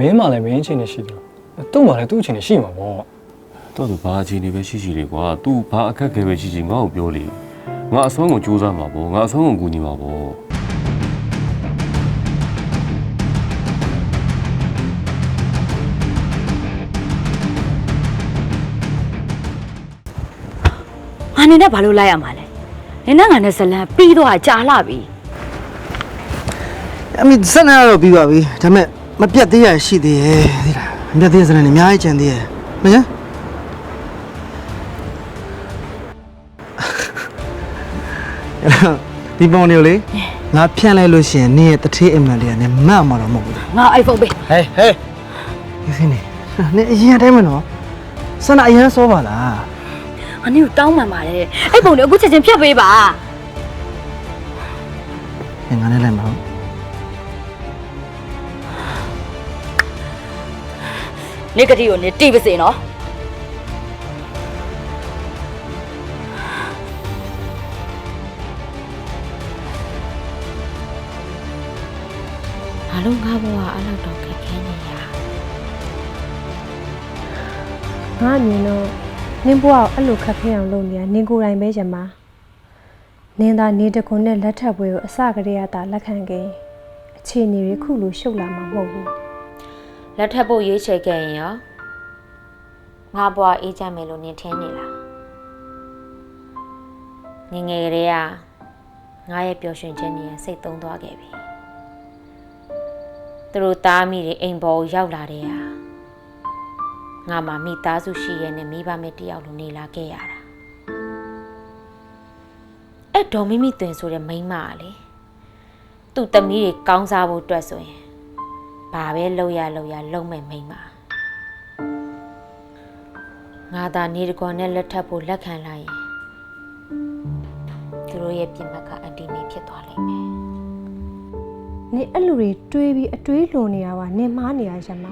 မင်းမှလည်းမင်းအချင်းနဲ့ရှိတယ်သူ့မှလည်းသူ့အချင်းနဲ့ရှိမှာပေါ့တော့သူဘာအခြေအနေပဲရှိရှိလေကွာ तू ဘာအခက်အခဲပဲရှိရှိငါ့ကိုပြောလေငါအဆုံးကိုစူးစမ်းမှာပေါ့ငါအဆုံးကိုကူညီမှာပေါ့ငါနေနဲ့ဘာလို့လိုက်ရမှာလဲနေနဲ့ငါနဲ့ဇလန်ပြီးတော့ကြာလာပြီ အမေစနေရတော့ပြီးပါပြီဒါပေမဲ့ မပြတ်သေးရရှိသေးရဲ့သိလားမပြတ်သေးတဲ့စနေနေအများကြီးကျန်သေးရဲ့မင်းဒီပုံနေလေငါဖြန့်လိုက်လို့ရှိရင်နင်းရဲ့တထေးအိမ်မန်လေးကနေမတ်မှာတော့မဟုတ်ဘူးလားငါ iPhone ပေးဟဲ့ဟဲ့ဒီစနေနင်းအရင်တိုင်းမနော်စနအရင်စောပါလားငါနေကိုတောင်းပန်ပါတယ်အဲ့ပုံလေးအခုချက်ချင်းဖြတ်ပေးပါငါနဲ့လိုက်မဟုတ် နေကတိကိုနေတိပါစေနော်ဘာလို့ငါဘဝအဲ့လောက်တော့ခက်ခဲနေရငါအမြင်တော့နင်းဘွားကိုအဲ့လိုခက်ခဲအောင်လုပ်နေတာနင်းကိုယ်တိုင်ပဲရမနင်းသားနေတခွန်နဲ့လက်ထပ်ပွဲကိုအစကတည်းကသာလက်ခံခဲ့ရင်အခြေအနေတွေခုလိုရှုပ်လာမှာမဟုတ်ဘူး လက်ထပ်ဖို့ရွေးချယ်ခဲ့ရင်ရောငါဘွားအေးချမ်းမယ်လို့နင်ထင်နေလားငယ်ငယ်ကလေးကငါရဲ့ပျော်ရွှင်ခြင်းတွေစိတ်သုံးသွားခဲ့ပြီသူတို့သားမိတွေအိမ်ပေါ်ကိုရောက်လာတဲ့ဟာငါမှမိသားစုရှိရဲ့နဲ့မိဘမဲ့တယောက်လိုနေလာခဲ့ရတာအဲ့ဒေါ်မိမိတွင်ဆိုတဲ့မိန်းမကလေသူ့သမီးတွေကောင်းစားဖို့အတွက်ဆိုရင် ဘာပဲလုပ်ရလုပ်ရလုံးမဲ့မိန်းမငါသာနေတကောနဲ့လက်ထပ်ဖို့လက်ခံလိုက်ရင်သူတို့ရဲ့ပြင်ပကအန်တီနေဖြစ်သွားလိမ့်မယ်နင်းအဲ့လိုတွေတွေးပြီးအတွေးလွန်နေတာကနင်းမားနေရရမ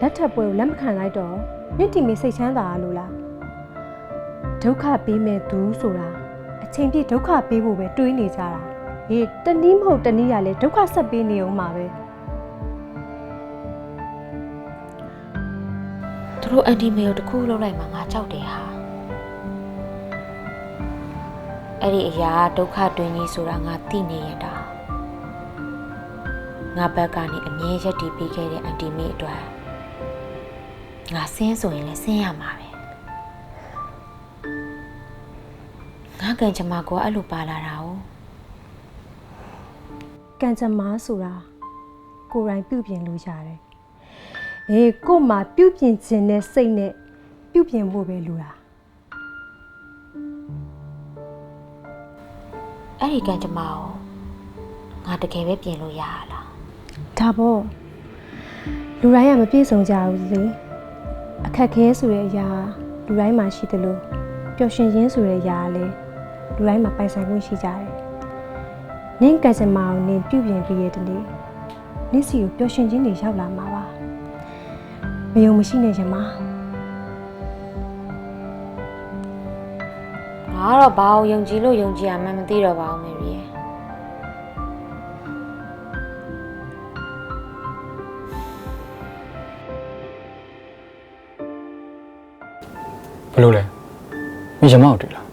လက်ထပ်ပွဲကိုလက်မခံလိုက်တော့နင့်တီမီစိတ်ချမ်းသာရလို့လားဒုက္ခပေးမဲ့သူဆိုတာအချိန်ပြည့်ဒုက္ခပေးဖို့ပဲတွေးနေကြတာဟေးတနည်းမဟုတ်တနည်းရလဲဒုက္ခဆက်ပေးနေအောင်မှာပဲ တို့အန်တီမေကိုတခုလုပ်လိုက်မှငါကြောက်တယ်ဟာအဲ့ဒီအရာဒုက္ခတွင်ကြီးဆိုတာငါသိနေရတာငါဘက်ကနေအမြဲရက်တည်ပေးခဲ့တဲ့အန်တီမေအတွက်ငါဆင်းဆိုရင်လည်းဆင်းရမှာပဲငါကန်ချမကိုအဲ့လိုပါလာတာ哦ကံကြမ္မာဆိုတာကိုယ်တိုင်ပြုပြင်လို့ရတယ်။ အေးကို့မှာပြုပြင်ခြင်းနဲ့စိတ်နဲ့ပြုပြင်ဖို့ပဲလိုတာအဲ့ဒီကန်ချမကိုငါတကယ်ပဲပြင်လို့ရရလား။ဒါပေါ့လူတိုင်းကမပြည့်စုံကြဘူးလေ။အခက်ခဲဆိုတဲ့အရာလူတိုင်းမှာရှိတယ်လို့ပျော်ရွှင်ခြင်းဆိုတဲ့အရာကလည်းလူတိုင်းမှာပိုင်ဆိုင်မှုရှိကြတယ်။နင်းကံကြမ္မာကိုနင်းပြုပြင်ပြီးရတဲ့နေ့နင်းစီကိုပျော်ရွှင်ခြင်းတွေရောက်လာမှာပါ။ မယုံမရှိနေချင်မှာငါကတော့ဘာအောင်ယုံကြည်လို့ယုံကြည်ရမှန်းမသိတော့ပါဘူးမေရီရဲ့ဘယ်လိုလဲမင်းရမအောင်တွေ့လား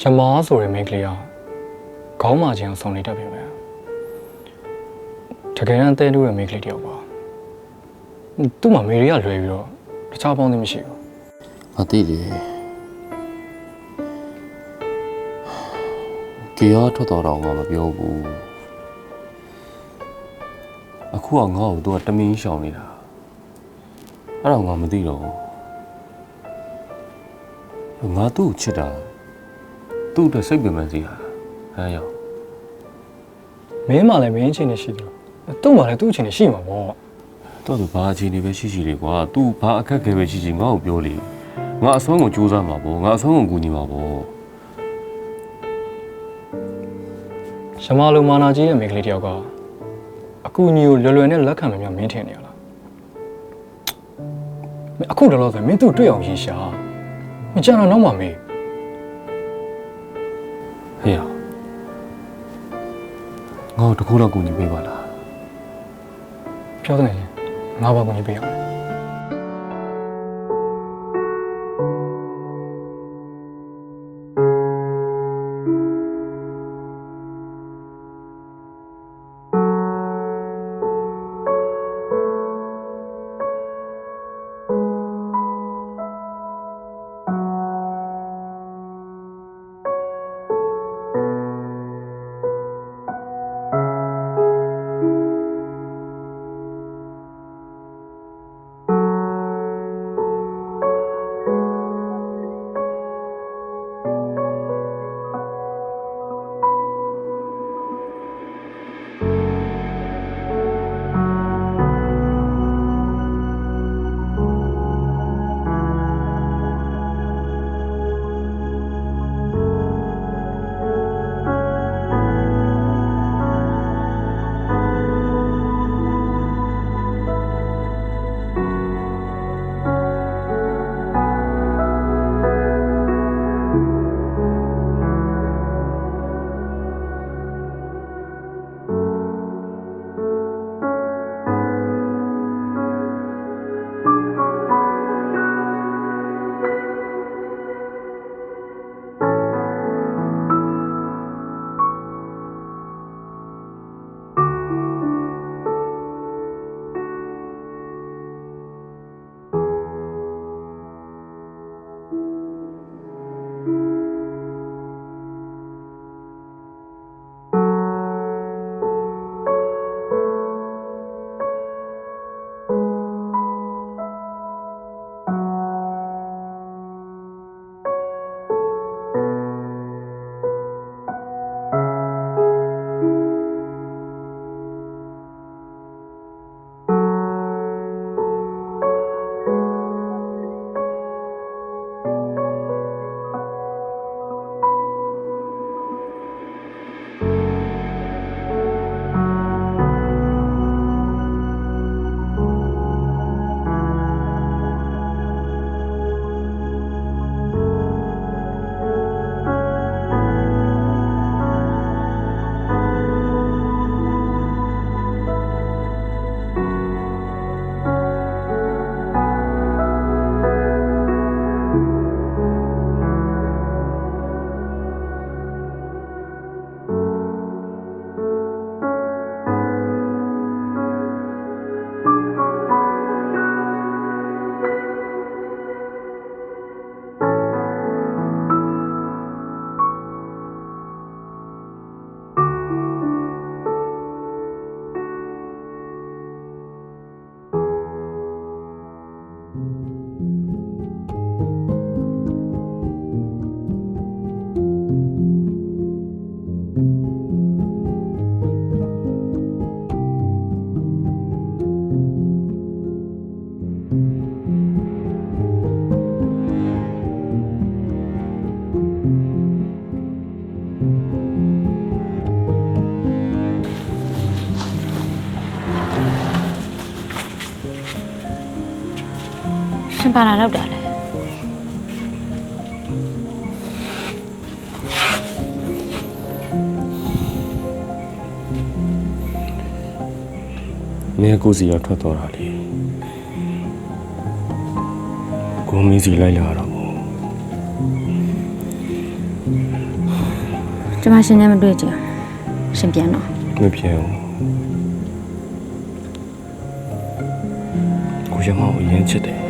ရမဆိုတဲ့မိန်းကလေးကခေါင်းမာခြင်းအောင်ဆောင်နေတတ်ပြီပဲ တကယ်တမ်းတဲတူးတဲ့မိန်းကလေးတယောက်ပါသူ့မှာမေရီကလွယ်ပြီးတော့တခြားပေါင်းသိမရှိဘူးငါသိလေကြေရထွက်တော်တော့ငါမပြောဘူးအခုကငါ့ကိုသူကတမင်းရှောင်နေတာအဲ့တော့ငါမသိတော့ဘူးငါသူ့ကိုချစ်တာသူ့အတွက်စိတ်ပင်ပန်းစီဟာဟမ်ရောမင်းမှလည်းမင်းအချင်းနဲ့ရှိတယ် သူ့မှလည်းသူ့အချင်းနဲ့ရှိမှာပေါ့တော့သူဘာအခြေအနေပဲရှိရှိလေကွာ तू ဘာအခက်အခဲပဲရှိရှိငါ့ကိုပြောလေငါအဆုံးကိုစူးစမ်းမှာပေါ့ငါအဆုံးကိုကူညီမှာပေါ့ရမလိုမာနာကြီးရဲ့မိန်းကလေးတယောက်ကအကူအညီကိုလွယ်လွယ်နဲ့လက်ခံမမြမင်းထင်နေရလားမင်းအခုတော့လို့ဆိုမင်းသူ့တွေ့အောင်ရေးရှာမကြမ်းတော့နောက်မှမေးဟေ့ရငါ့ကိုတစ်ခုတော့ကူညီပေးပါလား ပြောတယ်ချင်းငါဘာကုန်ကြီးပေး ရမလဲရှင်ပါလာတော့တာလေ မင်းကိုစီရောက်ထွက်သွားတာလေကိုမင်းစီလိုက်လာတော့ဘူးကျမရှင်နဲ့မတွေ့ကြဘူးရှင်ပြန်တော့မပြေဘူးကိုရမကိုအရင်ချစ်တယ်